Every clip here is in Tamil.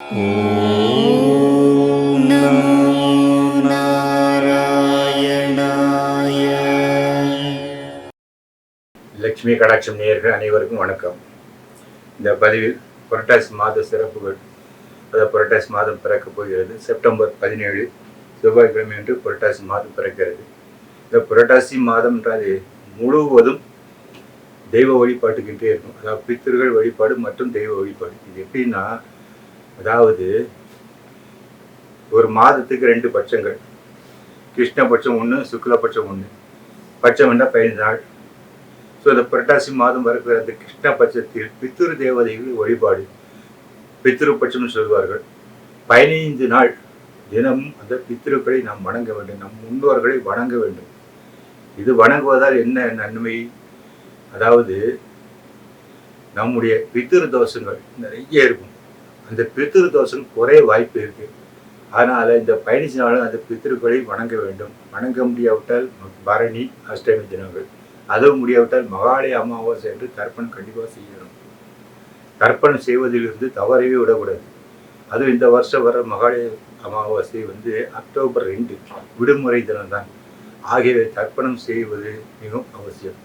ॐ नमो नारायणाय லட்சுமி கடாட்சம் நேயர்கள் அனைவருக்கும் வணக்கம் இந்த பதிவில் புரட்டாசி மாத சிறப்புகள் அதாவது புரட்டாசி மாதம் பிறக்கப் போகிறது செப்டம்பர் பதினேழு செவ்வாய்க்கிழமை என்று புரட்டாசி மாதம் பிறக்கிறது இந்த புரட்டாசி மாதம் என்றால் முழுவதும் தெய்வ வழிபாட்டுக்கின்றே இருக்கும் அதாவது பித்தர்கள் வழிபாடு மற்றும் தெய்வ வழிபாடு இது எப்படின்னா அதாவது ஒரு மாதத்துக்கு ரெண்டு பட்சங்கள். கிருஷ்ணபட்சம் ஒன்று சுக்லபட்சம் ஒன்று பட்சம் என்ன? பதினைந்து நாள். ஸோ இந்த புரட்டாசி மாதம் வருகிற அந்த கிருஷ்ணபட்சத்தில் பித்திரு தேவதைகள் வழிபாடு. பித்ரு பட்சம்னு சொல்வார்கள். பதினைந்து நாள் தினமும் அந்த பித்திருக்களை நாம் வணங்க வேண்டும். நம் முன்னோர்களை வணங்க வேண்டும். இது வணங்குவதால் என்ன நன்மை? அதாவது நம்முடைய பித்திரு தோஷங்கள் நிறைய இருக்கும். அந்த பித்திரு தோஷம் குறைய வாய்ப்பு இருக்கு. அதனால இந்த பயணிச்சினாலும் அந்த பித்திருக்களை வணங்க வேண்டும். வணங்க முடியாவிட்டால் பரணி அஷ்டமி தினங்கள். அதுவும் முடியாவிட்டால் மகாலய அமாவாசை என்று தர்ப்பணம் கண்டிப்பாக செய்யணும். தர்ப்பணம் செய்வதிலிருந்து தவறவே விடக்கூடாது. அதுவும் இந்த வருஷம் வர மகாலய அமாவாசை வந்து அக்டோபர் ரெண்டு விடுமுறை தினம்தான். ஆகியவை தர்ப்பணம் செய்வது மிகவும் அவசியம்.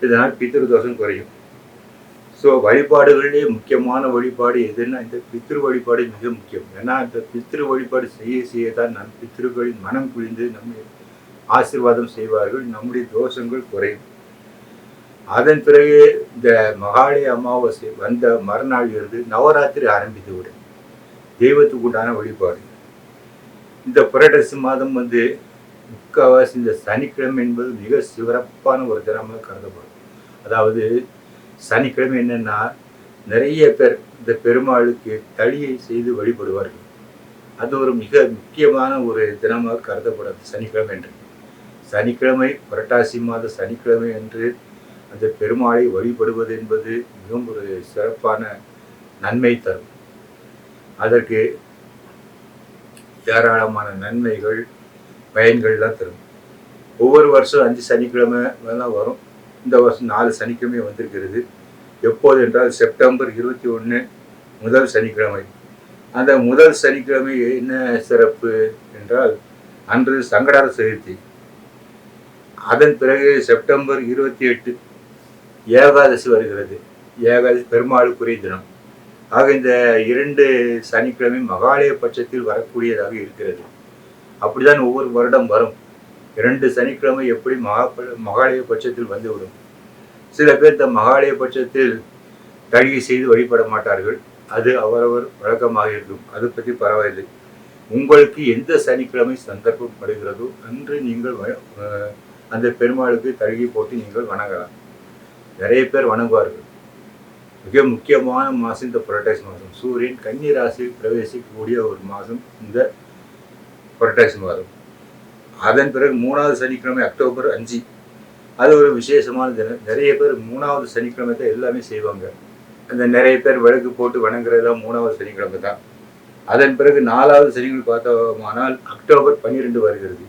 இதனால் பித்திரு தோஷம் குறையும். ஸோ வழிபாடுகளிலே முக்கியமான வழிபாடு எதுன்னா இந்த பித்ரு வழிபாடு மிக முக்கியம். ஏன்னா இந்த பித்ரு வழிபாடு செய்ய செய்ய தான் நம் பித்ருக்களின் மனம் குளிந்து நம்மை ஆசீர்வாதம் செய்வார்கள். நம்முடைய தோஷங்கள் குறையும். அதன் பிறகு இந்த மகாலய அமாவாசை வந்த மறுநாள் இருந்து நவராத்திரி ஆரம்பித்து விடும். தெய்வத்துக்கு உண்டான வழிபாடு. இந்த புரட்டசி மாதம் வந்து முக்கால்வாசி இந்த சனிக்கிழமை என்பது மிக சிறப்பான ஒரு தினமாக கருதப்படும். அதாவது சனிக்கிழமை என்னென்னா நிறைய பேர் இந்த பெருமாளுக்கு தளியை செய்து வழிபடுவார்கள். அது ஒரு மிக முக்கியமான ஒரு தினமாக கருதப்படாது சனிக்கிழமை என்று சனிக்கிழமை புரட்டாசி மாத சனிக்கிழமை அன்று அந்த பெருமாளை வழிபடுவது என்பது மிகவும் ஒரு சிறப்பான நன்மை தரும். அதற்கு ஏராளமான நன்மைகள் பயன்கள்லாம் தரும். ஒவ்வொரு வருஷம் அஞ்சு சனிக்கிழமை வரும். இந்த வருஷம் நாலு சனிக்கிழமை வந்திருக்கிறது. எப்போது என்றால் செப்டம்பர் இருபத்தி ஒன்று முதல் சனிக்கிழமை. அந்த முதல் சனிக்கிழமை என்ன சிறப்பு என்றால் அன்று சங்கடார சதுர்த்தி. அதன் பிறகு செப்டம்பர் இருபத்தி எட்டு ஏகாதசி வருகிறது. ஏகாதசி பெருமாளுக்குரிய தினம். ஆக இந்த இரண்டு சனிக்கிழமை மகாலய பட்சத்தில் வரக்கூடியதாக இருக்கிறது. அப்படிதான் ஒவ்வொரு வருடம் வரும். இரண்டு சனிக்கிழமை எப்படி மகா மகாலய பட்சத்தில் வந்துவிடும்? சில பேர் இந்த மகாலய பட்சத்தில் தழிகை செய்து வழிபட மாட்டார்கள். அது அவரவர் வழக்கமாக இருக்கும். அதை பற்றி பரவாயில்லை. உங்களுக்கு எந்த சனிக்கிழமை சந்தர்ப்பம் படுகிறதோ அன்று நீங்கள் அந்த பெருமாளுக்கு தழுகி போட்டு நீங்கள் வணங்கலாம். நிறைய பேர் வணங்குவார்கள். மிக முக்கியமான மாதம் இந்த புரட்டாசி மாதம். சூரியன் கன்னி ராசியில் பிரவேசிக்கக்கூடிய ஒரு மாதம் இந்த புரட்டாசி மாதம். அதன் பிறகு மூணாவது சனிக்கிழமை அக்டோபர் அஞ்சு. அது ஒரு விசேஷமான தினம். நிறைய பேர் மூணாவது சனிக்கிழமை தான் எல்லாமே செய்வாங்க. அந்த நிறைய பேர் விளக்கு போட்டு வணங்குறதெல்லாம் மூணாவது சனிக்கிழமை தான். அதன் பிறகு நாலாவது சனிக்கிழமை பார்த்தோமானால் அக்டோபர் பன்னிரெண்டு வருகிறது.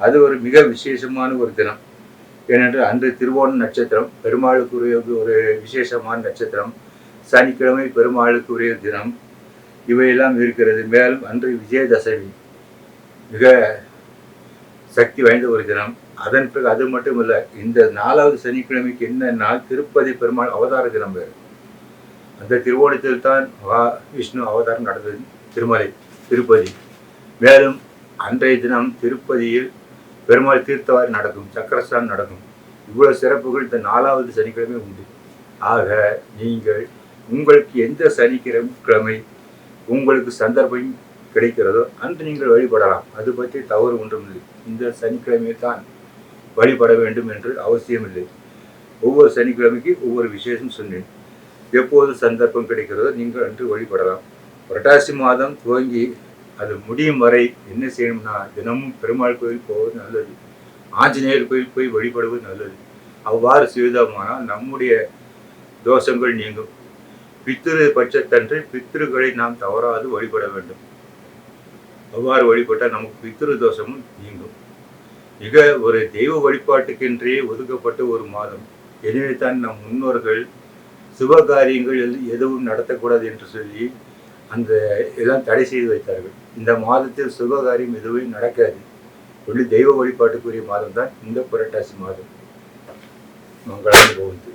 அது ஒரு மிக விசேஷமான ஒரு தினம். ஏனென்றால் அன்று திருவோண நட்சத்திரம் பெருமாளுக்குரிய ஒரு விசேஷமான நட்சத்திரம் சனிக்கிழமை பெருமாளுக்குரிய தினம் இவையெல்லாம் இருக்கிறது. மேலும் அன்று விஜயதசமி மிக சக்தி வாய்ந்த ஒரு தினம். அதன் பிறகு அது மட்டும் இல்லை இந்த நாலாவது சனிக்கிழமைக்கு என்ன நாள்? திருப்பதி பெருமாள் அவதார தினம் வேறு. அந்த திருவோணத்தில் தான் மகா விஷ்ணு அவதாரம் நடந்தது திருமலை திருப்பதி. மேலும் அன்றைய தினம் திருப்பதியில் பெருமாள் தீர்த்தவாரி நடக்கும் சக்கரஸ்தான் நடக்கும். இவ்வளோ சிறப்புகள் இந்த நாலாவது சனிக்கிழமை உண்டு. ஆக நீங்கள் உங்களுக்கு எந்த சனிக்கிழமை கிழமை உங்களுக்கு சந்தர்ப்பம் கிடைக்கிறதோ அன்று நீங்கள் வழிபடலாம். அது பற்றி தவறு ஒன்றும் இல்லை இந்த சனிக்கிழமை தான் வழிபட வேண்டும் என்று அவசியமில்லை. ஒவ்வொரு சனிக்கிழமைக்கு ஒவ்வொரு விசேஷம் சொன்னேன். எப்போது சந்தர்ப்பம் கிடைக்கிறதோ நீங்கள் அன்று வழிபடலாம். புரட்டாசி மாதம் துவங்கி அது முடியும் வரை என்ன செய்யணும்னா தினமும் பெருமாள் கோயில் போவது நல்லது. ஆஞ்சநேயர் கோயில் போய் வழிபடுவது நல்லது. அவ்வாறு செய்தோமானால் நம்முடைய தோஷங்கள் நீங்கும். பித்திரு பட்சத்தன்று பித்திருக்களை நாம் தவறாது வழிபட வேண்டும். அவ்வாறு வழிபட்டால் நமக்கு பித்திரு தோஷமும் நீங்கும். மிக ஒரு தெய்வ வழிபாட்டுக்கென்றே ஒதுக்கப்பட்ட ஒரு மாதம். எனவே தான் நம் முன்னோர்கள் சுப காரியங்கள் எதுவும் நடத்தக்கூடாது என்று சொல்லி அந்த எல்லாம் தடை செய்து வைத்தார்கள். இந்த மாதத்தில் சுபகாரியம் எதுவும் நடக்காது. ஒளி தெய்வ வழிபாட்டுக்குரிய மாதம் தான் இந்த புரட்டாசி மாதம். மங்களாக போகுது.